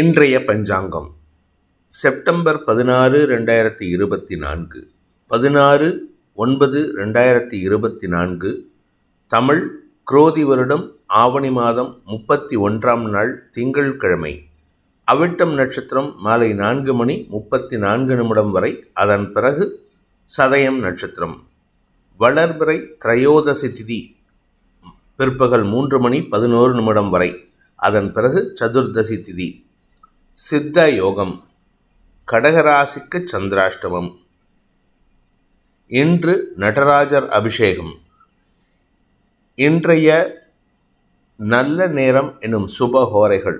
இன்றைய பஞ்சாங்கம். செப்டம்பர் பதினாறு ரெண்டாயிரத்தி இருபத்தி நான்கு. பதினாறு ஒன்பது ரெண்டாயிரத்தி இருபத்தி நான்கு. தமிழ் குரோதி வருடம் ஆவணி மாதம் முப்பத்தி ஒன்றாம் நாள் திங்கட்கிழமை அவிட்டம் நட்சத்திரம் மாலை நான்கு மணி முப்பத்தி நான்கு நிமிடம் வரை அதன் பிறகு சதயம் நட்சத்திரம். வளர்பிறை திரையோதசி திதி பிற்பகல் மூன்று மணி பதினோரு நிமிடம் வரை அதன் பிறகு சதுர்தசி திதி. சித்த யோகம் கடகராசிக்கு சந்திராஷ்டமம். இன்று நடராஜர் அபிஷேகம். இன்றைய நல்ல நேரம் எனும் சுபஹோரைகள்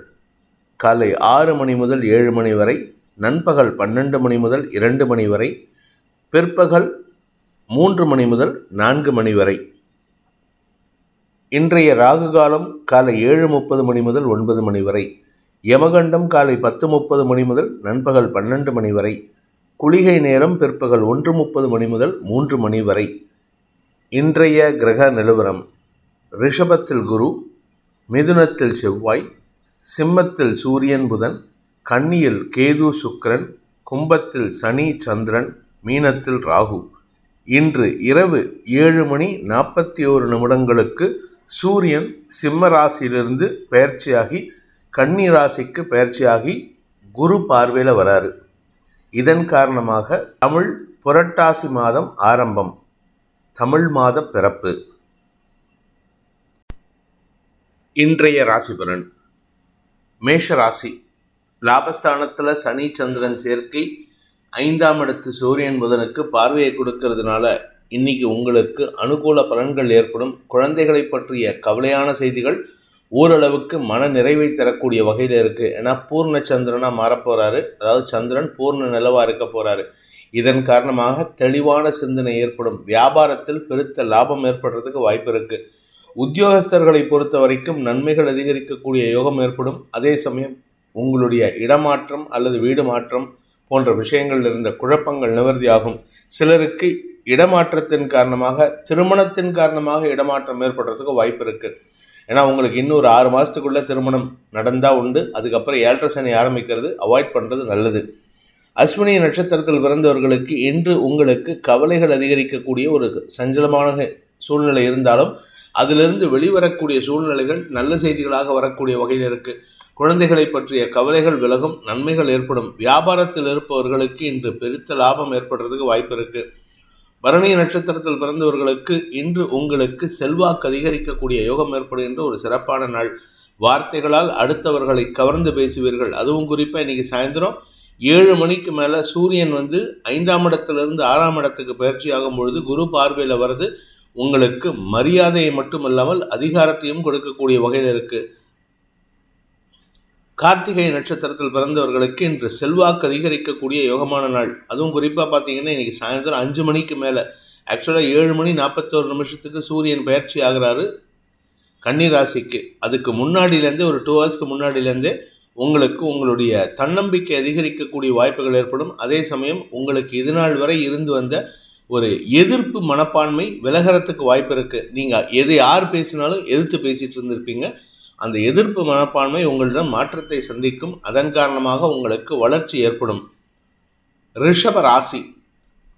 காலை ஆறு மணி முதல் ஏழு மணி வரை நண்பகல் பன்னெண்டு மணி முதல் இரண்டு மணி வரை பிற்பகல் மூன்று மணி முதல் நான்கு மணி வரை. இன்றைய ராகு காலம் காலை ஏழு முப்பது மணி முதல் ஒன்பது மணி வரை. யமகண்டம் காலை பத்து முப்பது மணி முதல் நண்பகல் பன்னெண்டு மணி வரை குளிகை நேரம் பிற்பகல் ஒன்று முப்பது மணி முதல் மூன்று மணி வரை. இன்றைய கிரக நிலவரம் ரிஷபத்தில் குரு மிதுனத்தில் செவ்வாய் சிம்மத்தில் சூரியன் புதன் கன்னியில் கேது சுக்கரன் கும்பத்தில் சனி சந்திரன் மீனத்தில் ராகு. இன்று இரவு ஏழு மணி நாற்பத்தி ஓரு நிமிடங்களுக்கு சூரியன் சிம்ம ராசியிலிருந்து பயிற்சியாகி கன்னி ராசிக்கு பயிற்சியாகி குரு பார்வையில் வராரு. இதன் காரணமாக தமிழ் புரட்டாசி மாதம் ஆரம்பம். தமிழ் மாத பிறப்பு. இன்றைய ராசி பலன். மேஷ ராசி. லாபஸ்தானத்தில் சனி சந்திரன் சேர்க்கை ஐந்தாம் இடத்து சூரியன் புதனுக்கு பார்வையை கொடுக்கறதுனால இன்னைக்கு உங்களுக்கு அனுகூல பலன்கள் ஏற்படும். குழந்தைகளை பற்றிய கவலையான செய்திகள் ஓரளவுக்கு மன நிறைவை தரக்கூடிய வகையில் இருக்குது ஏன்னா பூர்ண சந்திரனாக மாறப்போகிறாரு அதாவது சந்திரன் பூர்ண நிலவாக இருக்க போகிறாரு இதன் காரணமாக தெளிவான சிந்தனை ஏற்படும். வியாபாரத்தில் பெருத்த லாபம் ஏற்படுறதுக்கு வாய்ப்பு இருக்குது உத்தியோகஸ்தர்களை பொறுத்த வரைக்கும் நன்மைகள் அதிகரிக்கக்கூடிய யோகம் ஏற்படும். அதே சமயம் உங்களுடைய இடமாற்றம் அல்லது வீடு மாற்றம் போன்ற விஷயங்களில் இருந்த குழப்பங்கள் நிவர்த்தியாகும். சிலருக்கு இடமாற்றத்தின் காரணமாக திருமணத்தின் காரணமாக இடமாற்றம் ஏற்படுறதுக்கு வாய்ப்பு இருக்குது ஏன்னா உங்களுக்கு இன்னும் ஒரு ஆறு மாதத்துக்குள்ளே திருமணம் நடந்தால் உண்டு. அதுக்கப்புறம் ஏழரை சனி ஆரம்பிக்கிறது அவாய்ட் பண்ணுறது நல்லது. அஸ்வினி நட்சத்திரத்தில் பிறந்தவர்களுக்கு இன்று உங்களுக்கு கவலைகள் அதிகரிக்கக்கூடிய ஒரு சஞ்சலமான சூழ்நிலை இருந்தாலும் அதிலிருந்து வெளிவரக்கூடிய சூழ்நிலைகள் நல்ல செய்திகளாக வரக்கூடிய வகையில் இருக்குது குழந்தைகளை பற்றிய கவலைகள் விலகும் நன்மைகள் ஏற்படும். வியாபாரத்தில் இருப்பவர்களுக்கு இன்று பெருத்த லாபம் ஏற்படுறதுக்கு வாய்ப்பு இருக்குது பரணி நட்சத்திரத்தில் பிறந்தவர்களுக்கு இன்று உங்களுக்கு செல்வாக்கு அதிகரிக்கக்கூடிய யோகம் ஏற்படுகின்ற ஒரு சிறப்பான நாள். வார்த்தைகளால் அடுத்தவர்களை கவர்ந்து பேசுவீர்கள். அதுவும் குறிப்பாக இன்னைக்கு சாயந்தரம் ஏழு மணிக்கு மேலே சூரியன் வந்து ஐந்தாம் இடத்திலிருந்து ஆறாம் இடத்துக்கு பயிற்சி ஆகும் பொழுது குரு பார்வையில் வருது உங்களுக்கு மரியாதையை மட்டுமல்லாமல் அதிகாரத்தையும் கொடுக்கக்கூடிய வகையில் இருக்குது கார்த்திகை நட்சத்திரத்தில் பிறந்தவர்களுக்கு இன்று செல்வாக்கு அதிகரிக்கக்கூடிய யோகமான நாள். அதுவும் குறிப்பாக பார்த்தீங்கன்னா இன்றைக்கி சாயந்தரம் அஞ்சு மணிக்கு மேலே. ஆக்சுவலாக ஏழு மணி நாற்பத்தோரு நிமிஷத்துக்கு சூரியன் பயிற்சி ஆகிறாரு கன்னிராசிக்கு அதுக்கு முன்னாடியிலேருந்தே ஒரு டூ ஹவர்ஸ்க்கு முன்னாடியிலேருந்தே உங்களுக்கு உங்களுடைய தன்னம்பிக்கை அதிகரிக்கக்கூடிய வாய்ப்புகள் ஏற்படும். அதே சமயம் உங்களுக்கு இது நாள் வரை இருந்து வந்த ஒரு எதிர்ப்பு மனப்பான்மை விலகிறதுக்கு வாய்ப்பு இருக்குது நீங்கள் எது யார் பேசினாலும் எதிர்த்து பேசிகிட்டு இருந்திருப்பீங்க. அந்த எதிர்ப்பு மனப்பான்மை உங்களிடம் மாற்றத்தை சந்திக்கும். அதன் காரணமாக உங்களுக்கு வளர்ச்சி ஏற்படும். ரிஷப ராசி.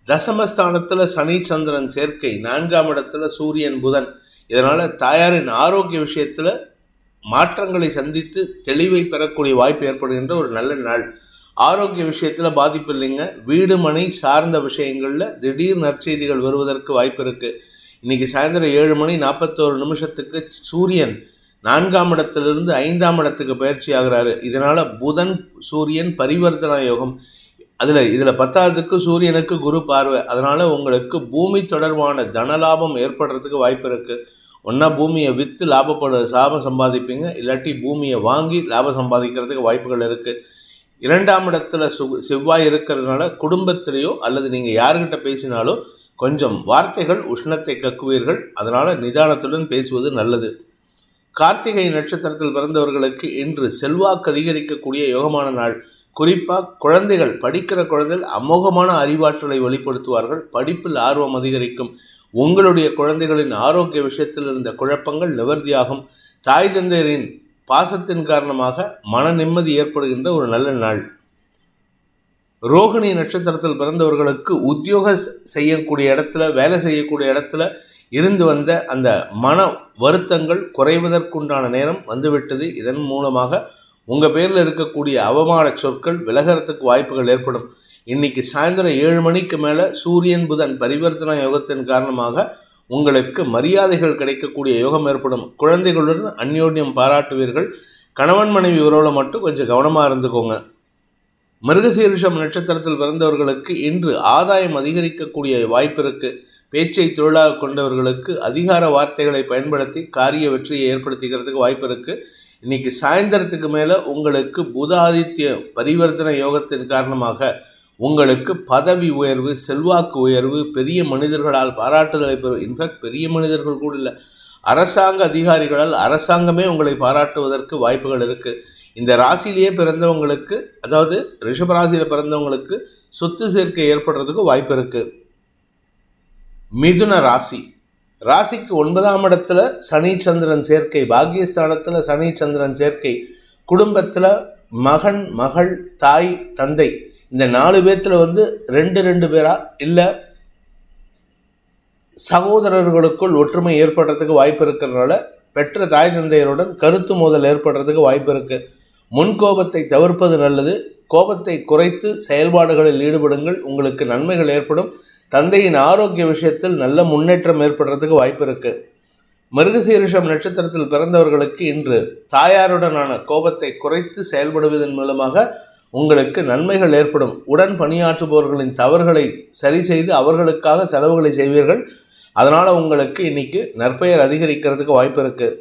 தசமஸ்தானத்தில் சனி சந்திரன் சேர்க்கை. நான்காம் இடத்துல சூரியன் புதன். இதனால் தாயாரின் ஆரோக்கிய விஷயத்தில் மாற்றங்களை சந்தித்து தெளிவை பெறக்கூடிய வாய்ப்பு ஏற்படுகின்ற ஒரு நல்ல நாள். ஆரோக்கிய விஷயத்தில் பாதிப்பு இல்லைங்க. வீடு மனை சார்ந்த விஷயங்களில் திடீர் நற்செய்திகள் வருவதற்கு வாய்ப்பு இருக்குது இன்றைக்கி சாயந்தரம் ஏழு மணி நாற்பத்தோரு நிமிஷத்துக்கு சூரியன் நான்காம் இடத்திலிருந்து ஐந்தாம் இடத்துக்கு பயிற்சி ஆகிறாரு. இதனால் புதன் சூரியன் பரிவர்த்தனா யோகம். அதில் இதில் பத்தாவதுக்கு சூரியனுக்கு குரு பார்வை. அதனால் உங்களுக்கு பூமி தொடர்பான தனலாபம் ஏற்படுறதுக்கு வாய்ப்பு இருக்குது ஒன்றா பூமியை விற்று லாபப்பட லாபம் சம்பாதிப்பீங்க. இல்லாட்டி பூமியை வாங்கி லாபம் சம்பாதிக்கிறதுக்கு வாய்ப்புகள் இருக்குது இரண்டாம் இடத்துல சு செவ்வாய் இருக்கிறதுனால குடும்பத்திலேயோ அல்லது நீங்கள் யாருக்கிட்ட பேசினாலோ கொஞ்சம் வார்த்தைகள் உஷ்ணத்தை கக்குவீர்கள். அதனால் நிதானத்துடன் பேசுவது நல்லது. கார்த்திகை நட்சத்திரத்தில் பிறந்தவர்களுக்கு இன்று செல்வாக்கு அதிகரிக்கக்கூடிய யோகமான நாள். குறிப்பாக குழந்தைகள் படிக்கிற குழந்தைகள் அமோகமான அறிவாற்றலை வெளிப்படுத்துவார்கள். படிப்பில் ஆர்வம் அதிகரிக்கும். உங்களுடைய குழந்தைகளின் ஆரோக்கிய விஷயத்தில் இருந்த குழப்பங்கள் நிவர்த்தியாகும். தாய் தந்தையரின் பாசத்தின் காரணமாக மன நிம்மதி ஏற்படுகின்ற ஒரு நல்ல நாள். ரோகிணி நட்சத்திரத்தில் பிறந்தவர்களுக்கு உத்தியோக செய்யக்கூடிய இடத்துல வேலை செய்யக்கூடிய இடத்துல இருந்து வந்த அந்த மன வருத்தங்கள் குறைவதற்குண்டான நேரம் வந்துவிட்டது. இதன் மூலமாக உங்கள் பேரில் இருக்கக்கூடிய அவமான சொற்கள் விலகிறதுக்கு வாய்ப்புகள் ஏற்படும். இன்னைக்கு சாயந்தரம் ஏழு மணிக்கு மேலே சூரியன் புதன் பரிவர்த்தன யோகத்தின் காரணமாக உங்களுக்கு மரியாதைகள் கிடைக்கக்கூடிய யோகம் ஏற்படும். குழந்தைகளுடன் அந்யோன்யம் பாராட்டுவீர்கள். கணவன் மனைவி உறவில் மட்டும் கொஞ்சம் கவனமாக இருந்துக்கோங்க. மிருகசீரிஷம் நட்சத்திரத்தில் பிறந்தவர்களுக்கு இன்று ஆதாயம் அதிகரிக்கக்கூடிய வாய்ப்பு இருக்குது பேச்சை தொழிலாக கொண்டவர்களுக்கு அதிகார வார்த்தைகளை பயன்படுத்தி காரிய வெற்றியை ஏற்படுத்திக்கிறதுக்கு வாய்ப்பு இருக்கு. இன்னைக்கு சாயந்தரத்துக்கு மேலே உங்களுக்கு புதாதித்ய பரிவர்த்தனை பரிவர்த்தன யோகத்தின் காரணமாக உங்களுக்கு பதவி உயர்வு செல்வாக்கு உயர்வு பெரிய மனிதர்களால் பாராட்டுதலை பெறும் இன்ஃபேக்ட் பெரிய மனிதர்கள் கூட இல்லை. அரசாங்க அதிகாரிகளால் அரசாங்கமே உங்களை பாராட்டுவதற்கு வாய்ப்புகள் இருக்கு. இந்த ராசியிலேயே பிறந்தவங்களுக்கு அதாவது ரிஷபராசியில் பிறந்தவங்களுக்கு சொத்து சேர்க்கை ஏற்படுறதுக்கு வாய்ப்பு இருக்குது மிதுன ராசி. ராசிக்கு ஒன்பதாம் இடத்துல சனி சந்திரன் சேர்க்கை பாக்கியஸ்தானத்தில் சனி சந்திரன் சேர்க்கை குடும்பத்தில் மகன் மகள் தாய் தந்தை. இந்த நாலு பேர்த்தில் வந்து ரெண்டு ரெண்டு பேரா? இல்லை சகோதரர்களுக்குள் ஒற்றுமை ஏற்படுறதுக்கு வாய்ப்பு இருக்கிறதுனால பெற்ற தாய் தந்தையருடன் கருத்து மோதல் ஏற்படுறதுக்கு வாய்ப்பு இருக்குது முன்கோபத்தை தவிர்ப்பது நல்லது. கோபத்தை குறைத்து செயல்பாடுகளில் ஈடுபடுங்கள். உங்களுக்கு நன்மைகள் ஏற்படும். தந்தையின் ஆரோக்கிய விஷயத்தில் நல்ல முன்னேற்றம் ஏற்படுறதுக்கு வாய்ப்பு இருக்கு. மிருகசீரிஷம் நட்சத்திரத்தில் பிறந்தவர்களுக்கு இன்று தாயாருடனான கோபத்தை குறைத்து செயல்படுவதன் மூலமாக உங்களுக்கு நன்மைகள் ஏற்படும். உடன் பணியாற்றுபவர்களின் தவறுகளை சரி செய்து அவர்களுக்காக செலவுகளை செய்வீர்கள். அதனால் உங்களுக்கு இன்னைக்கு நற்பெயர் அதிகரிக்கிறதுக்கு வாய்ப்பு இருக்குது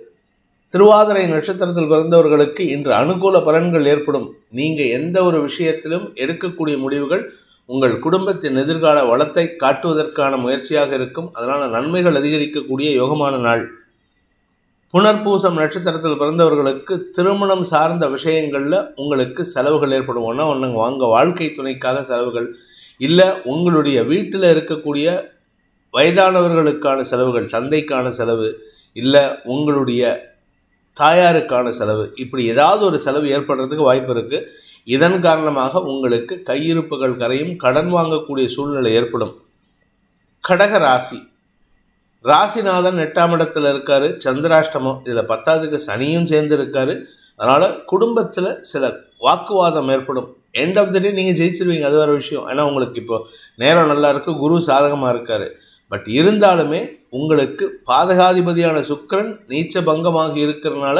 திருவாதிரை நட்சத்திரத்தில் பிறந்தவர்களுக்கு இன்று அனுகூல பலன்கள் ஏற்படும். நீங்கள் எந்த ஒரு விஷயத்திலும் எடுக்கக்கூடிய முடிவுகள் உங்கள் குடும்பத்தின் எதிர்கால வளத்தை காட்டுவதற்கான முயற்சியாக இருக்கும். அதனால் நன்மைகள் அதிகரிக்கக்கூடிய யோகமான நாள். புனர்பூசம் நட்சத்திரத்தில் பிறந்தவர்களுக்கு திருமணம் சார்ந்த விஷயங்களில் உங்களுக்கு செலவுகள் ஏற்படும். ஒன்றா ஒன்றுங்க வாங்க வாழ்க்கை துணைக்காக செலவுகள். இல்லை உங்களுடைய வீட்டில் இருக்கக்கூடிய வயதானவர்களுக்கான செலவுகள் தந்தைக்கான செலவு. இல்லை உங்களுடைய தாயாருக்கான செலவு. இப்படி ஏதாவது ஒரு செலவு ஏற்படுறதுக்கு வாய்ப்பு இருக்குது இதன் காரணமாக உங்களுக்கு கையிருப்புகள் கரையும் கடன் வாங்கக்கூடிய சூழ்நிலை ஏற்படும். கடக ராசி. ராசிநாதன் எட்டாம் இடத்துல இருக்காரு. சந்திராஷ்டமம் இதில் பத்தாவதுக்கு சனியும் சேர்ந்து இருக்காரு. அதனால் குடும்பத்தில் சில வாக்குவாதம் ஏற்படும். எண்ட் ஆஃப் த டே நீங்கள் ஜெயிச்சிருவீங்க. அது வேறு விஷயம். ஏன்னா உங்களுக்கு இப்போ நேரம் நல்லா இருக்குது குரு சாதகமாக இருக்கார். பட் இருந்தாலுமே உங்களுக்கு பாதகாதிபதியான சுக்கிரன் நீச்ச பங்கமாக இருக்கிறனால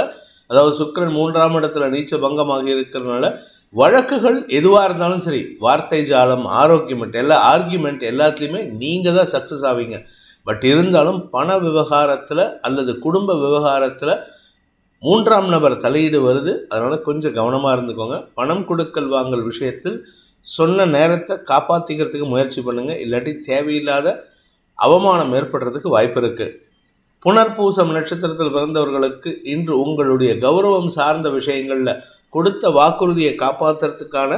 அதாவது சுக்கிரன் மூன்றாம் இடத்துல நீச்ச பங்கமாக இருக்கிறனால வழக்குகள் எதுவாக இருந்தாலும் சரி வார்த்தை ஜாலம் ஆரோக்கியமெண்ட் எல்லா ஆர்கியூமெண்ட் எல்லாத்துலேயுமே நீங்கள் தான் சக்ஸஸ் ஆவீங்க. பட் இருந்தாலும் பண விவகாரத்தில் அல்லது குடும்ப விவகாரத்தில் மூன்றாம் நபர் தலையீடு வருது. அதனால் கொஞ்சம் கவனமாக இருந்துக்கோங்க. பணம் கொடுக்கல் வாங்கல் விஷயத்தில் சொன்ன நேரத்தை காப்பாற்றிக்கிறதுக்கு முயற்சி பண்ணுங்கள் இல்லாட்டி தேவையில்லாத அவமானம் ஏற்படுறதுக்கு வாய்ப்பு இருக்குது புனர்பூசம் நட்சத்திரத்தில் பிறந்தவர்களுக்கு இன்று உங்களுடைய கௌரவம் சார்ந்த விஷயங்களில் கொடுத்த வாக்குறுதியை காப்பாற்றுறதுக்கான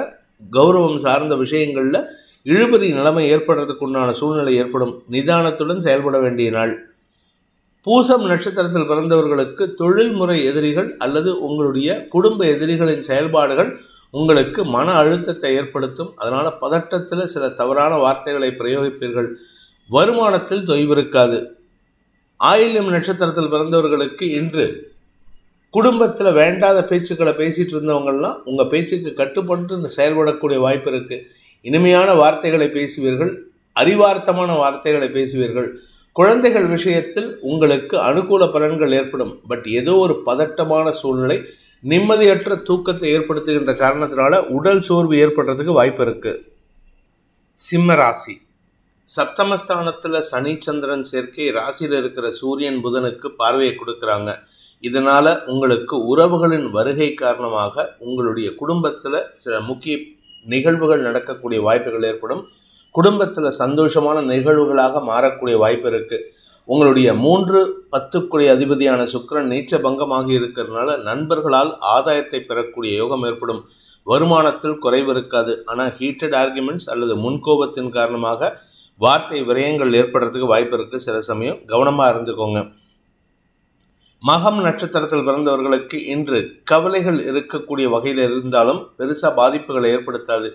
கௌரவம் சார்ந்த விஷயங்களில் இழுபறி நிலைமை ஏற்படுறதுக்கு உண்டான சூழ்நிலை ஏற்படும். நிதானத்துடன் செயல்பட வேண்டிய நாள். பூசம் நட்சத்திரத்தில் பிறந்தவர்களுக்கு தொழில்முறை எதிரிகள் அல்லது உங்களுடைய குடும்ப எதிரிகளின் செயல்பாடுகள் உங்களுக்கு மன அழுத்தத்தை ஏற்படுத்தும். அதனால் பதட்டத்தில் சில தவறான வார்த்தைகளை பிரயோகிப்பீர்கள். வருமானத்தில் தொய்விருக்காது ஆயில்யம் நட்சத்திரத்தில் பிறந்தவர்களுக்கு இன்று குடும்பத்தில் வேண்டாத பேச்சுக்களை பேசிகிட்டு இருந்தவங்கள்லாம் உங்கள் பேச்சுக்கு கட்டுப்பட்டு செயல்படக்கூடிய வாய்ப்பு இருக்குது இனிமையான வார்த்தைகளை பேசுவீர்கள் அறிவார்த்தமான வார்த்தைகளை பேசுவீர்கள். குழந்தைகள் விஷயத்தில் உங்களுக்கு அனுகூல பலன்கள் ஏற்படும். பட் ஏதோ ஒரு பதட்டமான சூழ்நிலை நிம்மதியற்ற தூக்கத்தை ஏற்படுத்துகின்ற காரணத்தினால உடல் சோர்வு ஏற்படுறதுக்கு வாய்ப்பு இருக்குது சிம்ம ராசி. சப்தமஸ்தானத்தில் சனி சந்திரன் சேர்க்கை ராசியில் இருக்கிற சூரியன் புதனுக்கு பார்வையை கொடுக்குறாங்க. இதனால் உங்களுக்கு உறவுகளின் வருகை காரணமாக உங்களுடைய குடும்பத்தில் சில முக்கிய நிகழ்வுகள் நடக்கக்கூடிய வாய்ப்புகள் ஏற்படும். குடும்பத்தில் சந்தோஷமான நிகழ்வுகளாக மாறக்கூடிய வாய்ப்பு இருக்குது உங்களுடைய மூன்று பத்துக்குடைய அதிபதியான சுக்கிரன் நீச்ச பங்கமாகி இருக்கிறதுனால நண்பர்களால் ஆதாயத்தை பெறக்கூடிய யோகம் ஏற்படும். வருமானத்தில் குறைவு இருக்காது. ஆனால் ஹீட்டட் ஆர்குமெண்ட்ஸ் அல்லது முன்கோபத்தின் காரணமாக வார்த்தை விரயங்கள் ஏற்படுறதுக்கு வாய்ப்பு இருக்குது சில சமயம். கவனமாக இருந்துக்கோங்க. மகம் நட்சத்திரத்தில் பிறந்தவர்களுக்கு இன்று கவலைகள் இருக்கக்கூடிய வகையில் இருந்தாலும் பெருசாக பாதிப்புகளை ஏற்படுத்தாது.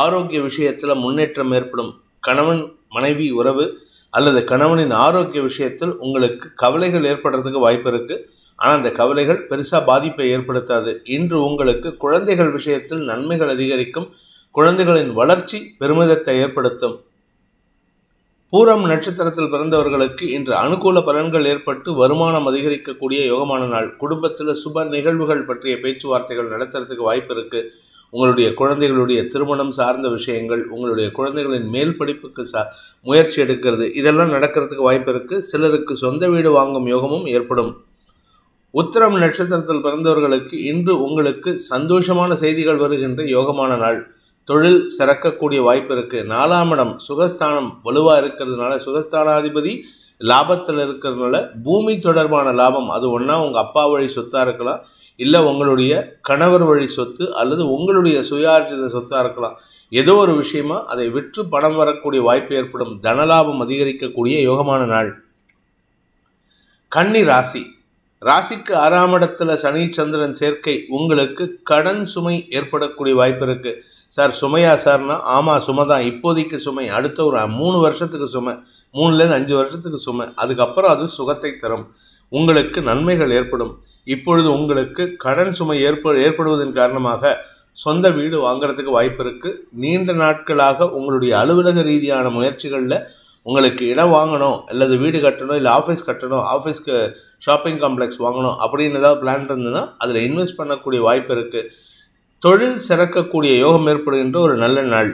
ஆரோக்கிய விஷயத்தில் முன்னேற்றம் ஏற்படும். கணவன் மனைவி உறவு அல்லது கணவனின் ஆரோக்கிய விஷயத்தில் உங்களுக்கு கவலைகள் ஏற்படுறதுக்கு வாய்ப்பு இருக்குது ஆனால் அந்த கவலைகள் பெருசாக பாதிப்பை ஏற்படுத்தாது. இன்று உங்களுக்கு குழந்தைகள் விஷயத்தில் நன்மைகள் அதிகரிக்கும். குழந்தைகளின் வளர்ச்சி பெருமிதத்தை ஏற்படுத்தும். பூரம் நட்சத்திரத்தில் பிறந்தவர்களுக்கு இன்று அனுகூல பலன்கள் ஏற்பட்டு வருமானம் அதிகரிக்கக்கூடிய யோகமான நாள். குடும்பத்தில் சுப நிகழ்வுகள் பற்றிய பேச்சுவார்த்தைகள் நடத்துறதுக்கு வாய்ப்பு இருக்கு. உங்களுடைய குழந்தைகளுடைய திருமணம் சார்ந்த விஷயங்கள் உங்களுடைய குழந்தைகளின் மேல் படிப்புக்கு சா முயற்சி எடுக்கிறது இதெல்லாம் நடக்கிறதுக்கு வாய்ப்பு இருக்கு. சிலருக்கு சொந்த வீடு வாங்கும் யோகமும் ஏற்படும். உத்திரம் நட்சத்திரத்தில் பிறந்தவர்களுக்கு இன்று உங்களுக்கு சந்தோஷமான செய்திகள் வருகின்ற யோகமான நாள். தொழில் சிறக்கக்கூடிய வாய்ப்பு இருக்குது நாலாம் இடம் சுகஸ்தானம் வலுவாக இருக்கிறதுனால சுகஸ்தானாதிபதி லாபத்தில் இருக்கிறதுனால பூமி தொடர்பான லாபம் அது ஒன்றா உங்கள் அப்பா வழி சொத்தாக இருக்கலாம் இல்லை உங்களுடைய கணவர் வழி சொத்து அல்லது உங்களுடைய சுயார்ஜித சொத்தாக இருக்கலாம். ஏதோ ஒரு விஷயமா அதை விற்று பணம் வரக்கூடிய வாய்ப்பு ஏற்படும். தனலாபம் அதிகரிக்கக்கூடிய யோகமான நாள். கன்னி ராசி. ராசிக்கு ஆறாம் இடத்துல சனி சந்திரன் சேர்க்கை உங்களுக்கு கடன் சுமை ஏற்படக்கூடிய வாய்ப்பு இருக்குது சார் சுமையா சார்னா ஆமாம் சுமை தான் இப்போதைக்கு சுமை அடுத்த ஒரு மூணு வருஷத்துக்கு சுமை மூணுலேருந்து அஞ்சு வருஷத்துக்கு சுமை அதுக்கப்புறம் அது சுகத்தை தரும். உங்களுக்கு நன்மைகள் ஏற்படும். இப்பொழுது உங்களுக்கு கடன் சுமை ஏற்ப ஏற்படுவதன் காரணமாக சொந்த வீடு வாங்குறதுக்கு வாய்ப்பு இருக்குது நீண்ட நாட்களாக உங்களுடைய அலுவலக ரீதியான முயற்சிகளில் உங்களுக்கு இடம் வாங்கணும் அல்லது வீடு கட்டணும் இல்லை ஆஃபீஸ் கட்டணும் ஆஃபீஸ்க்கு ஷாப்பிங் காம்ப்ளெக்ஸ் வாங்கணும் அப்படின்னு ஏதாவது பிளான் இருந்ததுன்னா அதில் இன்வெஸ்ட் பண்ணக்கூடிய வாய்ப்பு இருக்குது தொழில் சிறக்கக்கூடிய யோகம் ஏற்படுகின்ற ஒரு நல்ல நாள்.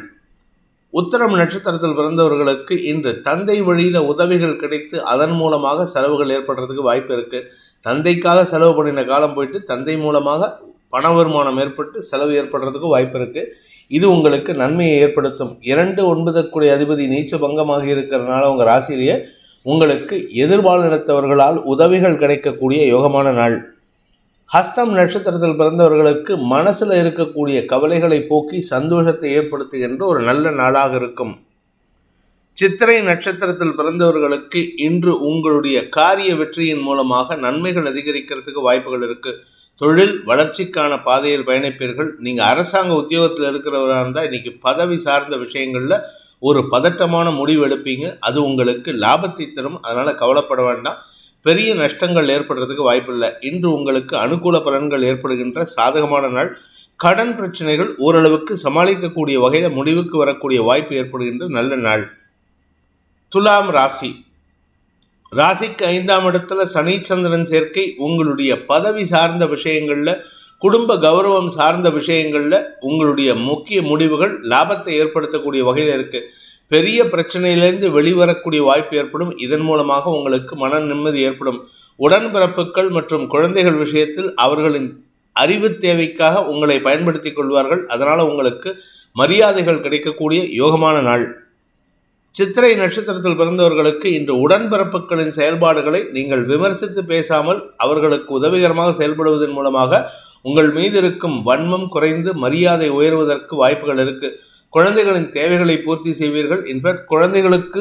உத்தரம் நட்சத்திரத்தில் பிறந்தவர்களுக்கு இன்று தந்தை வழியில் உதவிகள் கிடைத்து அதன் மூலமாக செலவுகள் ஏற்படுறதுக்கு வாய்ப்பு இருக்குது தந்தைக்காக செலவு பண்ணின காலம் போயிட்டு தந்தை மூலமாக பண வருமானம் ஏற்பட்டு செலவு ஏற்படுறதுக்கு வாய்ப்பு இருக்குது இது உங்களுக்கு நன்மையை ஏற்படுத்தும். இரண்டு ஒன்பதற்குடைய அதிபதி நீச்ச பங்கமாக இருக்கிறதுனால உங்கள் ராசியிலேயே உங்களுக்கு எதிர்பாலினத்தவர்களால் உதவிகள் கிடைக்கக்கூடிய யோகமான நாள். ஹஸ்தம் நட்சத்திரத்தில் பிறந்தவர்களுக்கு மனசில் இருக்கக்கூடிய கவலைகளை போக்கி சந்தோஷத்தை ஏற்படுத்துகின்ற ஒரு நல்ல நாளாக இருக்கும். சித்திரை நட்சத்திரத்தில் பிறந்தவர்களுக்கு இன்று உங்களுடைய காரிய வெற்றியின் மூலமாக நன்மைகள் அதிகரிக்கிறதுக்கு வாய்ப்புகள் இருக்கு. தொழில் வளர்ச்சிக்கான பாதையில் பயணிப்பீர்கள். நீங்கள் அரசாங்க உத்தியோகத்தில் இருக்கிறவராக இருந்தால் இன்றைக்கி பதவி சார்ந்த விஷயங்களில் ஒரு பதட்டமான முடிவு எடுப்பீங்க. அது உங்களுக்கு லாபத்தை தரும். அதனால் கவலைப்பட வேண்டாம். பெரிய நஷ்டங்கள் ஏற்படுறதுக்கு வாய்ப்பில்லை. இன்று உங்களுக்கு அனுகூல பலன்கள் ஏற்படுகின்ற சாதகமான நாள். கடன் பிரச்சனைகள் ஓரளவுக்கு சமாளிக்கக்கூடிய வகையில் முடிவுக்கு வரக்கூடிய வாய்ப்பு ஏற்படுகின்ற நல்ல நாள். துலாம் ராசி. ராசிக்கு ஐந்தாம் இடத்துல சனி சந்திரன் சேர்க்கை உங்களுடைய பதவி சார்ந்த விஷயங்களில் குடும்ப கௌரவம் சார்ந்த விஷயங்களில் உங்களுடைய முக்கிய முடிவுகள் லாபத்தை ஏற்படுத்தக்கூடிய வகையில் இருக்குது பெரிய பிரச்சனையிலேருந்து வெளிவரக்கூடிய வாய்ப்பு ஏற்படும். இதன் மூலமாக உங்களுக்கு மன நிம்மதி ஏற்படும். உடன்பிறப்புகள் மற்றும் குழந்தைகள் விஷயத்தில் அவர்களின் அறிவு தேவைக்காக உங்களை பயன்படுத்தி கொள்வார்கள். அதனால் உங்களுக்கு மரியாதைகள் கிடைக்கக்கூடிய யோகமான நாள். சித்திரை நட்சத்திரத்தில் பிறந்தவர்களுக்கு இன்று உடன்பிறப்புகளின் செயல்பாடுகளை நீங்கள் விமர்சித்து பேசாமல் அவர்களுக்கு உதவிகரமாக செயல்படுவதன் மூலமாக உங்கள் மீது இருக்கும் வன்மம் குறைந்து மரியாதை உயர்வதற்கு வாய்ப்புகள் இருக்குது குழந்தைகளின் தேவைகளை பூர்த்தி செய்வீர்கள். இன்ஃபேக்ட் குழந்தைகளுக்கு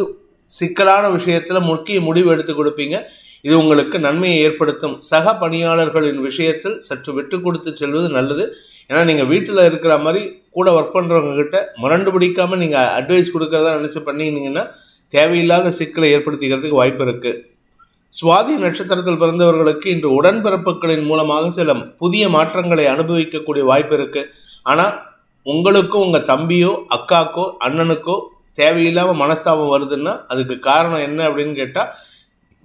சிக்கலான விஷயத்தில் முக்கிய முடிவு எடுத்து கொடுப்பீங்க. இது உங்களுக்கு நன்மையை ஏற்படுத்தும். சக பணியாளர்களின் விஷயத்தில் சற்று விட்டு கொடுத்து செல்வது நல்லது. ஏன்னா நீங்கள் வீட்டில் இருக்கிற மாதிரி கூட ஒர்க் பண்ணுறவங்க கிட்ட முரண்டு பிடிக்காமல் நீங்கள் அட்வைஸ் கொடுக்கறதா நினச்சி பண்ணினீங்கன்னா தேவையில்லாத சிக்கலை ஏற்படுத்திக்கிறதுக்கு வாய்ப்பு இருக்குது சுவாதி நட்சத்திரத்தில் பிறந்தவர்களுக்கு இன்று உடன்பிறப்புகளின் மூலமாக சில புதிய மாற்றங்களை அனுபவிக்கக்கூடிய வாய்ப்பு இருக்குது ஆனால் உங்களுக்கும் உங்கள் தம்பியோ அக்காக்கோ அண்ணனுக்கோ தேவையில்லாமல் மனஸ்தாபம் வருதுன்னா அதுக்கு காரணம் என்ன அப்படின்னு கேட்டால்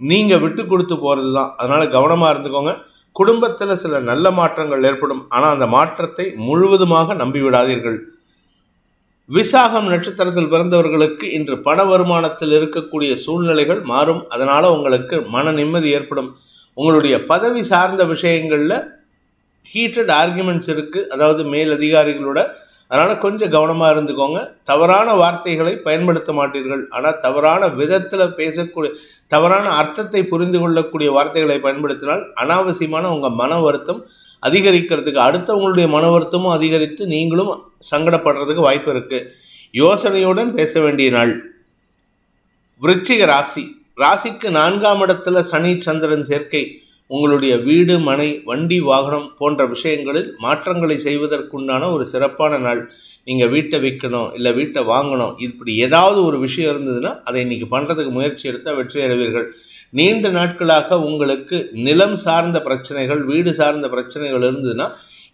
நீங்கள் விட்டு கொடுத்து போகிறது தான் அதனால் கவனமாக இருந்துக்கோங்க. குடும்பத்தில் சில நல்ல மாற்றங்கள் ஏற்படும். ஆனால் அந்த மாற்றத்தை முழுவதுமாக நம்பிவிடாதீர்கள். விசாகம் நட்சத்திரத்தில் பிறந்தவர்களுக்கு இன்று பண வருமானத்தில் இருக்கக்கூடிய சூழ்நிலைகள் மாறும். அதனால் உங்களுக்கு மன நிம்மதி ஏற்படும். உங்களுடைய பதவி சார்ந்த விஷயங்களில் ஹீட்டட் ஆர்குமெண்ட்ஸ் இருக்குது அதாவது மேல் அதிகாரிகளோட. அதனால் கொஞ்சம் கவனமாக இருந்துக்கோங்க. தவறான வார்த்தைகளை பயன்படுத்த மாட்டீர்கள். ஆனால் தவறான விதத்தில் பேசக்கூடிய தவறான அர்த்தத்தை புரிந்து கொள்ளக்கூடிய வார்த்தைகளை பயன்படுத்தினால் அனாவசியமான உங்கள் மன வருத்தம் அதிகரிக்கிறதுக்கு அடுத்தவங்களுடைய மன வருத்தமும் அதிகரித்து நீங்களும் சங்கடப்படுறதுக்கு வாய்ப்பு இருக்குது யோசனையுடன் பேச வேண்டிய நாள். விருச்சிக ராசி. ராசிக்கு நான்காம் இடத்துல சனி சந்திரன் சேர்க்கை. உங்களுடைய வீடு மனை வண்டி வாகனம் போன்ற விஷயங்களில் மாற்றங்களை செய்வதற்குண்டான ஒரு சிறப்பான நாள். நீங்கள் வீட்டை விற்கணும் இல்லை வீட்டை வாங்கணும் இப்படி ஏதாவது ஒரு விஷயம் இருந்ததுன்னா அதை இன்னைக்கு பண்ணுறதுக்கு முயற்சி எடுத்தால் வெற்றி அடைவீர்கள். நீண்ட நாட்களாக உங்களுக்கு நிலம் சார்ந்த பிரச்சனைகள் வீடு சார்ந்த பிரச்சனைகள் இருந்ததுன்னா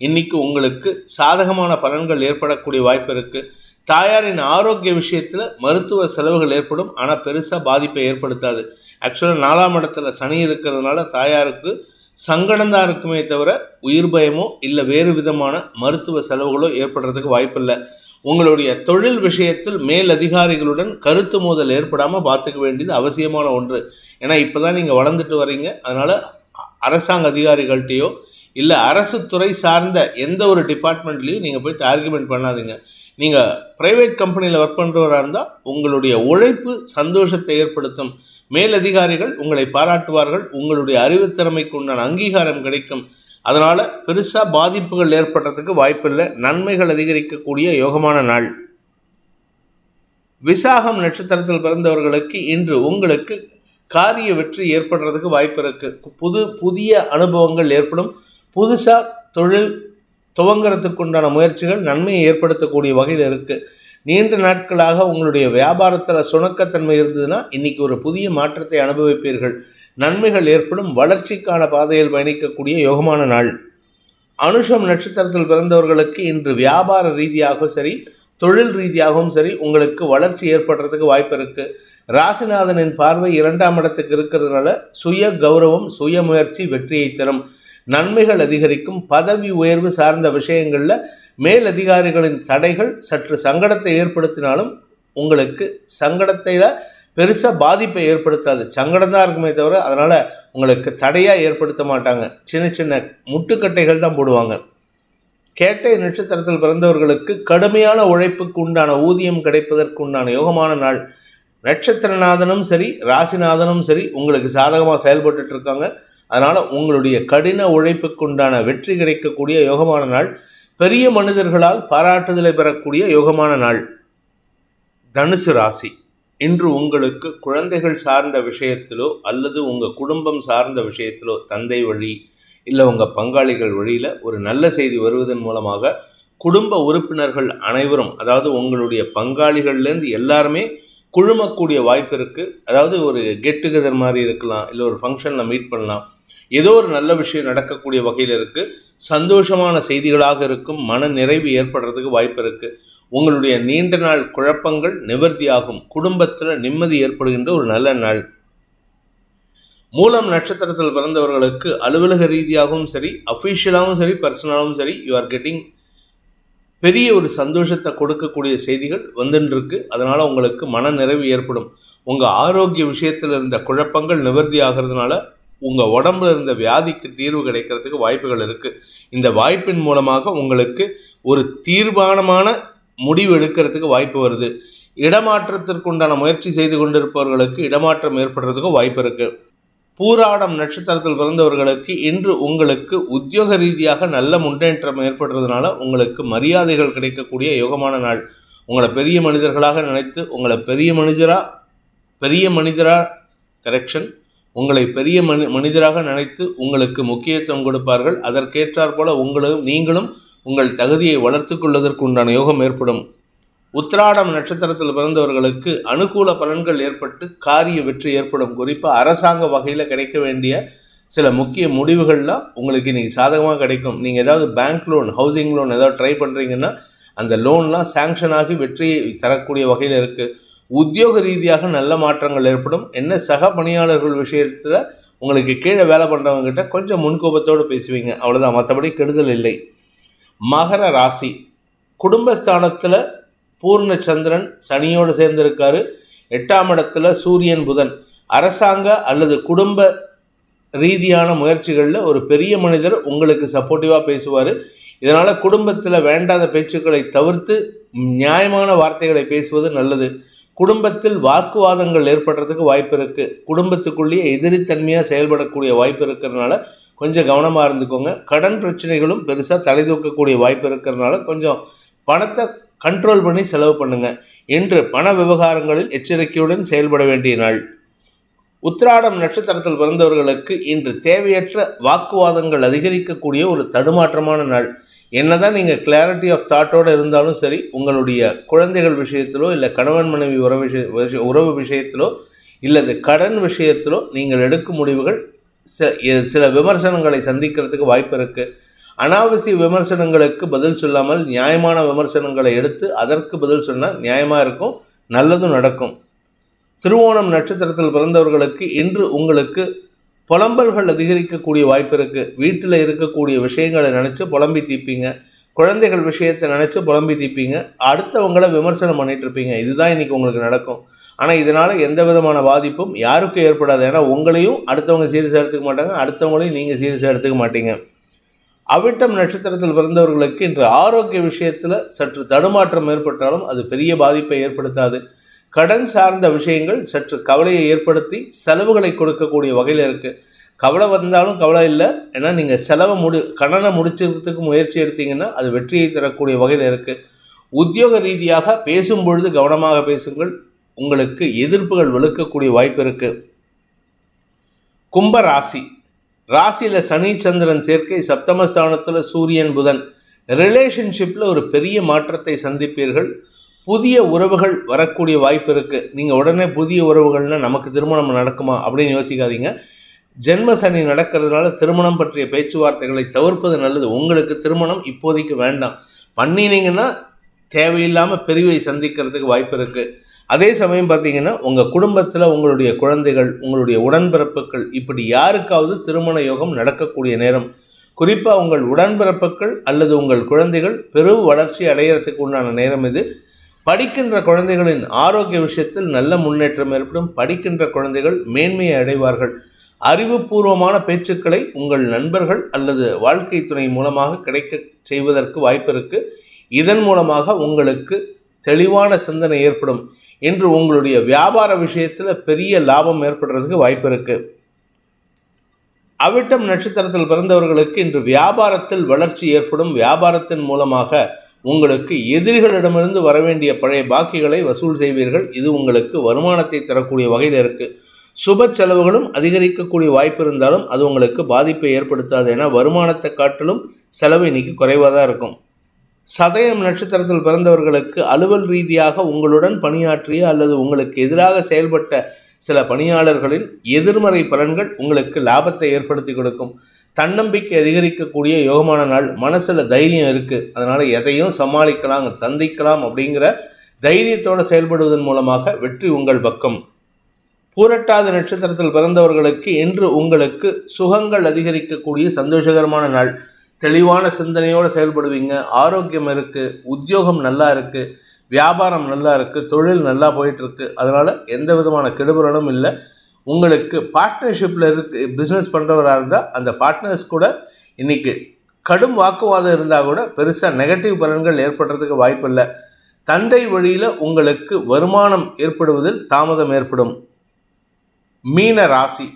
இன்னைக்கு உங்களுக்கு சாதகமான பலன்கள் ஏற்படக்கூடிய வாய்ப்பு இருக்குது தாயாரின் ஆரோக்கிய விஷயத்தில் மருத்துவ செலவுகள் ஏற்படும். ஆனால் பெருசாக பாதிப்பை ஏற்படுத்தாது. ஆக்சுவலாக நாலாம் இடத்துல சனி இருக்கிறதுனால தாயாருக்கு சங்கடம் தான் இருக்குமே தவிர உயிர் பயமோ இல்லை வேறு விதமான மருத்துவ செலவுகளோ ஏற்படுறதுக்கு வாய்ப்பில்லை. உங்களுடைய தொழில் விஷயத்தில் மேல் அதிகாரிகளுடன் கருத்து மோதல் ஏற்படாமல் பார்த்துக்க வேண்டியது அவசியமான ஒன்று. ஏன்னா இப்போ தான் நீங்கள் வளர்ந்துட்டு வரீங்க. அதனால் அரசாங்க அதிகாரிகள்கிட்டையோ இல்லை அரசு துறை சார்ந்த எந்த ஒரு டிபார்ட்மெண்ட்லேயும் நீங்கள் போயிட்டு ஆர்குமெண்ட் பண்ணாதீங்க. நீங்கள் ப்ரைவேட் கம்பெனியில் ஒர்க் பண்ணுறவராக இருந்தால் உங்களுடைய உழைப்பு சந்தோஷத்தை ஏற்படுத்தும். மேலதிகாரிகள் உங்களை பாராட்டுவார்கள். உங்களுடைய அறிவுத்திறமைக்கு உண்டான அங்கீகாரம் கிடைக்கும். அதனால் பெருசாக பாதிப்புகள் ஏற்படுறதுக்கு வாய்ப்பில்லை. நன்மைகள் அதிகரிக்கக்கூடிய யோகமான நாள். விசாகம் நட்சத்திரத்தில் பிறந்தவர்களுக்கு இன்று உங்களுக்கு காரிய வெற்றி ஏற்படுறதுக்கு வாய்ப்பு இருக்குது புது புதிய அனுபவங்கள் ஏற்படும். புதுசாக தொழில் துவங்குறதுக்கு உண்டான முயற்சிகள் நன்மையை ஏற்படுத்தக்கூடிய வகையில் இருக்குது நீண்ட நாட்களாக உங்களுடைய வியாபாரத்தில் சுணக்கத்தன்மை இருந்ததுன்னா இன்னைக்கு ஒரு புதிய மாற்றத்தை அனுபவிப்பீர்கள். நன்மைகள் ஏற்படும் வளர்ச்சிக்கான பாதையில் பயணிக்கக்கூடிய யோகமான நாள். அனுஷம் நட்சத்திரத்தில் பிறந்தவர்களுக்கு இன்று வியாபார ரீதியாகவும் சரி தொழில் ரீதியாகவும் சரி உங்களுக்கு வளர்ச்சி ஏற்படுறதுக்கு வாய்ப்பு இருக்கு. ராசிநாதனின் பார்வை இரண்டாம் இடத்துக்கு இருக்கிறதுனால சுய கௌரவம் சுய முயற்சி வெற்றியை தரும். நன்மைகள் அதிகரிக்கும் பதவி உயர்வு சார்ந்த விஷயங்களில் மேல் அதிகாரிகளின் தடைகள் சற்று சங்கடத்தை ஏற்படுத்தினாலும் உங்களுக்கு சங்கடத்தில் பெருசாக பாதிப்பை ஏற்படுத்தாது. சங்கடம் தான் இருக்குமே தவிர அதனால் உங்களுக்கு தடையாக ஏற்படுத்த மாட்டாங்க. சின்ன சின்ன முட்டுக்கட்டைகள் தான் போடுவாங்க. கேட்டை நட்சத்திரத்தில் பிறந்தவர்களுக்கு கடுமையான உழைப்புக்கு உண்டான ஊதியம் கிடைப்பதற்கு உண்டான யோகமான நாள். நட்சத்திரநாதனும் சரி ராசிநாதனும் சரி உங்களுக்கு சாதகமாக செயல்பட்டு இருக்காங்க. அதனால் உங்களுடைய கடின உழைப்புக்கு உண்டான வெற்றி கிடைக்கக்கூடிய யோகமான நாள். பெரிய மனிதர்களால் பாராட்டுதலை பெறக்கூடிய யோகமான நாள். தனுசு ராசி. இன்று உங்களுக்கு குழந்தைகள் சார்ந்த விஷயத்திலோ அல்லது உங்கள் குடும்பம் சார்ந்த விஷயத்திலோ தந்தை வழி இல்லை உங்கள் பங்காளிகள் வழியில் ஒரு நல்ல செய்தி வருவதன் மூலமாக குடும்ப உறுப்பினர்கள் அனைவரும் அதாவது உங்களுடைய பங்காளிகள்லேருந்து எல்லாருமே குழுமக்கூடிய வாய்ப்பு இருக்குது அதாவது ஒரு கெட் டுகெதர் மாதிரி இருக்கலாம் இல்லை ஒரு ஃபங்க்ஷனில் மீட் பண்ணலாம். ஏதோ ஒரு நல்ல விஷயம் நடக்கக்கூடிய வகையில் இருக்குது சந்தோஷமான செய்திகளாக இருக்கும். மன நிறைவு ஏற்படுறதுக்கு வாய்ப்பு இருக்குது உங்களுடைய நீண்ட நாள் குழப்பங்கள் நிவர்த்தியாகும். குடும்பத்தில் நிம்மதி ஏற்படுகின்ற ஒரு நல்ல நாள். மூலம் நட்சத்திரத்தில் பிறந்தவர்களுக்கு அலுவலக ரீதியாகவும் சரி அஃபீஷியலாகவும் சரி பர்சனலாகவும் சரி யூ ஆர் கெட்டிங் பெரிய ஒரு சந்தோஷத்தை கொடுக்கக்கூடிய செய்திகள் வந்துட்டுருக்கு அதனால் உங்களுக்கு மன நிறைவு ஏற்படும். உங்கள் ஆரோக்கிய விஷயத்தில் இருந்த குழப்பங்கள் நிவர்த்தி ஆகிறதுனால உங்கள் உடம்புல இருந்த வியாதிக்கு தீர்வு கிடைக்கிறதுக்கு வாய்ப்புகள் இருக்குது இந்த வாய்ப்பின் மூலமாக உங்களுக்கு ஒரு தீர்மானமான முடிவு எடுக்கிறதுக்கு வாய்ப்பு வருது. இடமாற்றத்திற்குண்டான முயற்சி செய்து கொண்டிருப்பவர்களுக்கு இடமாற்றம் ஏற்படுறதுக்கும் வாய்ப்பு இருக்குது பூராடம் நட்சத்திரத்தில் பிறந்தவர்களுக்கு இன்று உங்களுக்கு உத்தியோக ரீதியாக நல்ல முன்னேற்றம் ஏற்படுறதுனால உங்களுக்கு மரியாதைகள் கிடைக்கக்கூடிய யோகமான நாள். உங்களை பெரிய மனிதர்களாக நினைத்து உங்களை பெரிய மனிதராக பெரிய மனிதராக கரெக்ஷன் உங்களை பெரிய மனி மனிதராக நினைத்து உங்களுக்கு முக்கியத்துவம் கொடுப்பார்கள். அதற்கேற்றாற் போல உங்களும் நீங்களும் உங்கள் தகுதியை வளர்த்து கொள்வதற்கு உண்டான யோகம் ஏற்படும். உத்திராடம் நட்சத்திரத்தில் பிறந்தவர்களுக்கு அனுகூல பலன்கள் ஏற்பட்டு காரிய வெற்றி ஏற்படும். குறிப்பாக அரசாங்க வகையில் கிடைக்க வேண்டிய சில முக்கிய முடிவுகள்லாம் உங்களுக்கு இன்றைக்கி சாதகமாக கிடைக்கும். நீங்கள் ஏதாவது பேங்க் லோன் ஹவுசிங் லோன் ஏதாவது ட்ரை பண்ணுறீங்கன்னா அந்த லோன்லாம் சேங்ஷன் ஆகி வெற்றியை தரக்கூடிய வகையில் இருக்குது உத்தியோக ரீதியாக நல்ல மாற்றங்கள் ஏற்படும். என்ன சக பணியாளர்கள் விஷயத்தில் உங்களுக்கு கீழே வேலை பண்ணுறவங்ககிட்ட கொஞ்சம் முன்கோபத்தோடு பேசுவீங்க. அவ்வளோதான் மற்றபடி கெடுதல் இல்லை. மகர ராசி. குடும்பஸ்தானத்தில் பூர்ண சந்திரன் சனியோடு சேர்ந்திருக்காரு. எட்டாம் இடத்துல சூரியன் புதன். அரசாங்க அல்லது குடும்ப ரீதியான முயற்சிகளில் ஒரு பெரிய மனிதர் உங்களுக்கு சப்போர்ட்டிவாக பேசுவார். இதனால் குடும்பத்தில் வேண்டாத பேச்சுக்களை தவிர்த்து நியாயமான வார்த்தைகளை பேசுவது நல்லது. குடும்பத்தில் வாக்குவாதங்கள் ஏற்படுறதுக்கு வாய்ப்பு இருக்குது குடும்பத்துக்குள்ளேயே எதிரித்தன்மையாக செயல்படக்கூடிய வாய்ப்பு இருக்கிறதுனால கொஞ்சம் கவனமாக இருந்துக்கோங்க. கடன் பிரச்சனைகளும் பெருசாக தலை தூக்கக்கூடிய வாய்ப்பு இருக்கிறதுனால கொஞ்சம் பணத்தை கண்ட்ரோல் பண்ணி செலவு பண்ணுங்கள் இன்று பண விவகாரங்களில் எச்சரிக்கையுடன் செயல்பட வேண்டிய நாள். உத்திராடம் நட்சத்திரத்தில் பிறந்தவர்களுக்கு இன்று தேவையற்ற வாக்குவாதங்கள் அதிகரிக்கக்கூடிய ஒரு தடுமாற்றமான நாள். என்னதான் நீங்கள் கிளாரிட்டி ஆஃப் தாட்டோடு இருந்தாலும் சரி உங்களுடைய குழந்தைகள் விஷயத்திலோ இல்லை கணவன் மனைவி உறவு விஷய உறவு விஷயத்திலோ இல்லது கடன் விஷயத்திலோ நீங்கள் எடுக்கும் முடிவுகள் ச- சில விமர்சனங்களை சந்திக்கிறதுக்கு வாய்ப்பு இருக்குது அனாவசிய விமர்சனங்களுக்கு பதில் சொல்லாமல் நியாயமான விமர்சனங்களை எடுத்து அதற்கு பதில் சொன்னால் நியாயமாக இருக்கும் நல்லதும் நடக்கும். திருவோணம் நட்சத்திரத்தில் பிறந்தவர்களுக்கு இன்று உங்களுக்கு புலம்பல்கள் அதிகரிக்கக்கூடிய வாய்ப்பு இருக்கு. வீட்டில் இருக்கக்கூடிய விஷயங்களை நினச்சி புலம்பி தீப்பீங்க. குழந்தைகள் விஷயத்தை நினச்சி புலம்பி தீப்பீங்க. அடுத்தவங்கள விமர்சனம் பண்ணிட்டு இருப்பீங்க. இதுதான் இன்னைக்கு உங்களுக்கு நடக்கும். ஆனால் இதனால் எந்த விதமான பாதிப்பும் யாருக்கும் ஏற்படாது. ஏன்னா உங்களையும் அடுத்தவங்க சீரியஸாக எடுத்துக்க மாட்டாங்க. அடுத்தவங்களையும் நீங்கள் சீரியஸாக எடுத்துக்க மாட்டீங்க. அவிட்டம் நட்சத்திரத்தில் பிறந்தவர்களுக்கு இன்று ஆரோக்கிய விஷயத்தில் சற்று தடுமாற்றம் ஏற்பட்டாலும் அது பெரிய பாதிப்பை ஏற்படுத்தாது. கடன் சார்ந்த விஷயங்கள் சற்று கவலையை ஏற்படுத்தி செலவுகளை கொடுக்கக்கூடிய வகையில் இருக்குது கவலை வந்தாலும் கவலை இல்லை. ஏன்னா நீங்கள் செலவை முடி கடனை முடிச்சதுக்கு முயற்சி எடுத்தீங்கன்னா அது வெற்றியை தரக்கூடிய வகையில் இருக்குது உத்தியோக ரீதியாக பேசும் பொழுது கவனமாக பேசுங்கள். உங்களுக்கு எதிர்ப்புகள் வெளுக்கக்கூடிய வாய்ப்பு இருக்குது கும்ப ராசி. ராசியில் சனி சந்திரன் சேர்க்கை சப்தமஸ்தானத்தில் சூரியன் புதன். ரிலேஷன்ஷிப்பில் ஒரு பெரிய மாற்றத்தை சந்திப்பீர்கள். புதிய உறவுகள் வரக்கூடிய வாய்ப்பு இருக்குது நீங்கள் உடனே புதிய உறவுகள்னால் நமக்கு திருமணம் நடக்குமா அப்படின்னு யோசிக்காதீங்க. ஜென்ம சனி நடக்கிறதுனால திருமணம் பற்றிய பேச்சுவார்த்தைகளை தவிர்ப்பது நல்லது. உங்களுக்கு திருமணம் இப்போதைக்கு வேண்டாம். பண்ணினீங்கன்னா தேவையில்லாமல் பிரிவை சந்திக்கிறதுக்கு வாய்ப்பு இருக்குது அதே சமயம் பார்த்தீங்கன்னா உங்கள் குடும்பத்தில் உங்களுடைய குழந்தைகள் உங்களுடைய உடன்பிறப்புகள் இப்படி யாருக்காவது திருமண யோகம் நடக்கக்கூடிய நேரம். குறிப்பாக உங்கள் உடன்பிறப்புகள் அல்லது உங்கள் குழந்தைகள் பெரும் வளர்ச்சி அடையிறதுக்கு உண்டான நேரம் இது. படிக்கின்ற குழந்தைகளின் ஆரோக்கிய விஷயத்தில் நல்ல முன்னேற்றம் ஏற்படும். படிக்கின்ற குழந்தைகள் மேன்மையை அடைவார்கள். அறிவுபூர்வமான பேச்சுக்களை உங்கள் நண்பர்கள் அல்லது வாழ்க்கை துணை மூலமாக கிடைக்க செய்வதற்கு வாய்ப்பு இருக்கு. இதன் மூலமாக உங்களுக்கு தெளிவான சிந்தனை ஏற்படும். இன்று உங்களுடைய வியாபார விஷயத்தில் பெரிய லாபம் ஏற்படுறதுக்கு வாய்ப்பு இருக்கு. அவிட்டம் நட்சத்திரத்தில் பிறந்தவர்களுக்கு இன்று வியாபாரத்தில் வளர்ச்சி ஏற்படும். வியாபாரத்தின் மூலமாக உங்களுக்கு எதிரிகளிடமிருந்து வரவேண்டிய பழைய பாக்கிகளை வசூல் செய்வீர்கள். இது உங்களுக்கு வருமானத்தை தரக்கூடிய வகையில் இருக்குது சுப செலவுகளும் அதிகரிக்கக்கூடிய வாய்ப்பு இருந்தாலும் அது உங்களுக்கு பாதிப்பை ஏற்படுத்தாது. ஏன்னா வருமானத்தை காட்டிலும் செலவு இன்னைக்கு குறைவாக தான் இருக்கும். சதயம் நட்சத்திரத்தில் பிறந்தவர்களுக்கு அலுவல் ரீதியாக உங்களுடன் பணியாற்றிய அல்லது உங்களுக்கு எதிராக செயல்பட்ட சில பணியாளர்களின் எதிர்மறை பலன்கள் உங்களுக்கு லாபத்தை ஏற்படுத்தி கொடுக்கும். தன்னம்பிக்கை அதிகரிக்கக்கூடிய யோகமான நாள். மனசில் தைரியம் இருக்குது அதனால் எதையும் சமாளிக்கலாம் தந்திக்கலாம் அப்படிங்கிற தைரியத்தோடு செயல்படுவதன் மூலமாக வெற்றி உங்கள் பக்கம். பூரட்டாத நட்சத்திரத்தில் பிறந்தவர்களுக்கு இன்று உங்களுக்கு சுகங்கள் அதிகரிக்கக்கூடிய சந்தோஷகரமான நாள். தெளிவான சிந்தனையோடு செயல்படுவீங்க. ஆரோக்கியம் இருக்குது உத்தியோகம் நல்லா இருக்குது வியாபாரம் நல்லா இருக்குது தொழில் நல்லா போயிட்டுருக்கு அதனால் எந்த விதமான கெடுபலனும் இல்லை. உங்களுக்கு பார்ட்னர்ஷிப்பில் இருக்கு பிஸ்னஸ் பண்ணுறவராக இருந்தால் அந்த பார்ட்னர்ஸ் கூட இன்றைக்கி கடும் வாக்குவாதம் இருந்தால் கூட பெருசாக நெகட்டிவ் பலன்கள் ஏற்படுறதுக்கு வாய்ப்பில்லை தந்தை வழியில் உங்களுக்கு வருமானம் ஏற்படுவதில் தாமதம் ஏற்படும். மீன ராசி.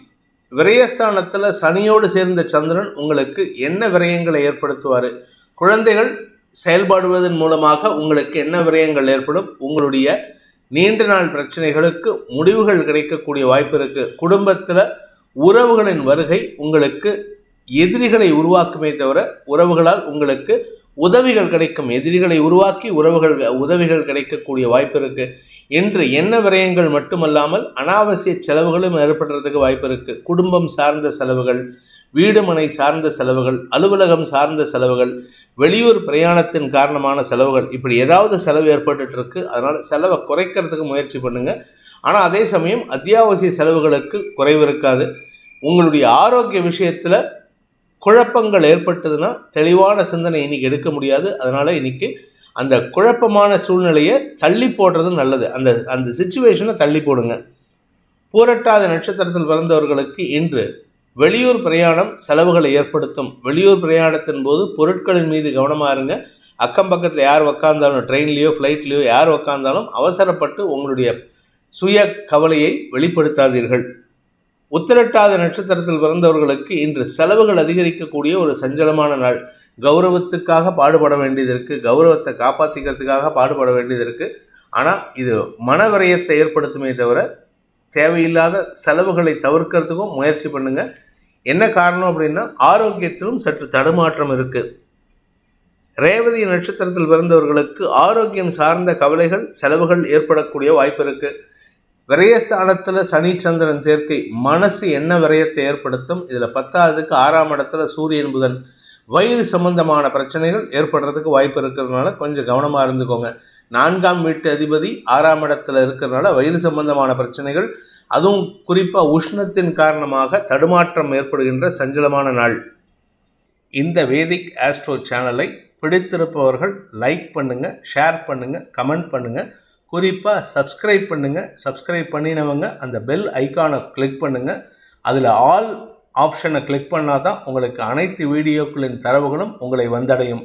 விரயஸ்தானத்தில் சனியோடு சேர்ந்த சந்திரன் உங்களுக்கு என்ன விரயங்களை ஏற்படுத்துவார்? குழந்தைகள் செயல்படுவதன் மூலமாக உங்களுக்கு என்ன விரயங்கள் ஏற்படும்? உங்களுடைய நீண்ட நாள் பிரச்சனைகளுக்கு முடிவுகள் கிடைக்கக்கூடிய வாய்ப்பு இருக்குது குடும்பத்தில் உறவுகளின் வருகை உங்களுக்கு எதிரிகளை உருவாக்குமே தவிர உறவுகளால் உங்களுக்கு உதவிகள் கிடைக்கும். எதிரிகளை உருவாக்கி உறவுகள் உதவிகள் கிடைக்கக்கூடிய வாய்ப்பு இருக்கு. இன்று என்ன விரயங்கள் மட்டுமல்லாமல் அனாவசிய செலவுகளும் ஏற்படுறதுக்கு வாய்ப்பு இருக்கு. குடும்பம் சார்ந்த செலவுகள் வீடு மனை சார்ந்த செலவுகள் அலுவலகம் சார்ந்த செலவுகள் வெளியூர் பிரயாணத்தின் காரணமான செலவுகள் இப்படி ஏதாவது செலவு ஏற்பட்டுட்டு இருக்கு அதனால் செலவை குறைக்கிறதுக்கு முயற்சி பண்ணுங்க. ஆனால் அதே சமயம் அத்தியாவசிய செலவுகளுக்கு குறைவு இருக்காது. உங்களுடைய ஆரோக்கிய விஷயத்தில் குழப்பங்கள் ஏற்பட்டதுன்னா தெளிவான சிந்தனை இன்னைக்கு எடுக்க முடியாது. அதனால் இன்னைக்கு அந்த குழப்பமான சூழ்நிலையை தள்ளி போடுறது நல்லது. அந்த அந்த சுச்சுவேஷனை தள்ளி போடுங்க. பூரட்டாத நட்சத்திரத்தில் பிறந்தவர்களுக்கு இன்று வெளியூர் பிரயாணம் செலவுகளை ஏற்படுத்தும். வெளியூர் பிரயாணத்தின் போது பொருட்களின் மீது கவனமாக இருங்க. அக்கம் பக்கத்தில் யார் உக்காந்தாலும் ட்ரெயின்லேயோ ஃப்ளைட்லேயோ யார் உக்காந்தாலும் அவசரப்பட்டு உங்களுடைய சுய கவலையை வெளிப்படுத்தாதீர்கள். உத்திரட்டாத நட்சத்திரத்தில் பிறந்தவர்களுக்கு இன்று செலவுகள் அதிகரிக்கக்கூடிய ஒரு சஞ்சலமான நாள். கௌரவத்துக்காக பாடுபட வேண்டியது இருக்குது கௌரவத்தை காப்பாற்றிக்கிறதுக்காக பாடுபட வேண்டியது இருக்குது ஆனால் இது மனவிரயத்தை ஏற்படுத்துமே தவிர தேவையில்லாத செலவுகளை தவிர்க்கிறதுக்கும் முயற்சி பண்ணுங்கள் என்ன காரணம் அப்படின்னா ஆரோக்கியத்திலும் சற்று தடுமாற்றம் இருக்குது ரேவதி நட்சத்திரத்தில் பிறந்தவர்களுக்கு ஆரோக்கியம் சார்ந்த கவலைகள் செலவுகள் ஏற்படக்கூடிய வாய்ப்பு இருக்குது விரயஸ்தானத்தில் சனி சந்திரன் சேர்க்கை மனசு என்ன விரயத்தை ஏற்படுத்தும்? இதில் பத்தாவதுக்கு ஆறாம் இடத்துல சூரியன் புதன். வயிறு சம்பந்தமான பிரச்சனைகள் ஏற்படுறதுக்கு வாய்ப்பு இருக்கிறதுனால கொஞ்சம் கவனமாக இருந்துக்கோங்க. நான்காம் வீட்டு அதிபதி ஆறாம் இடத்துல இருக்கிறதுனால வயிறு சம்பந்தமான பிரச்சனைகள் அதுவும் குறிப்பாக உஷ்ணத்தின் காரணமாக தடுமாற்றம் ஏற்படுகின்ற சஞ்சலமான நாள். இந்த வேதிக் ஆஸ்ட்ரோ சேனலை பிடித்திருப்பவர்கள் லைக் பண்ணுங்கள் ஷேர் பண்ணுங்கள் கமெண்ட் பண்ணுங்கள் குறிப்பாக சப்ஸ்கிரைப் பண்ணுங்கள் சப்ஸ்கிரைப் பண்ணினவங்க அந்த பெல் ஐக்கானை கிளிக் பண்ணுங்கள் அதில் ஆல் ஆப்ஷனை கிளிக் பண்ணால் தான் உங்களுக்கு அனைத்து வீடியோக்களின் தரவுகளும் உங்களை வந்தடையும்.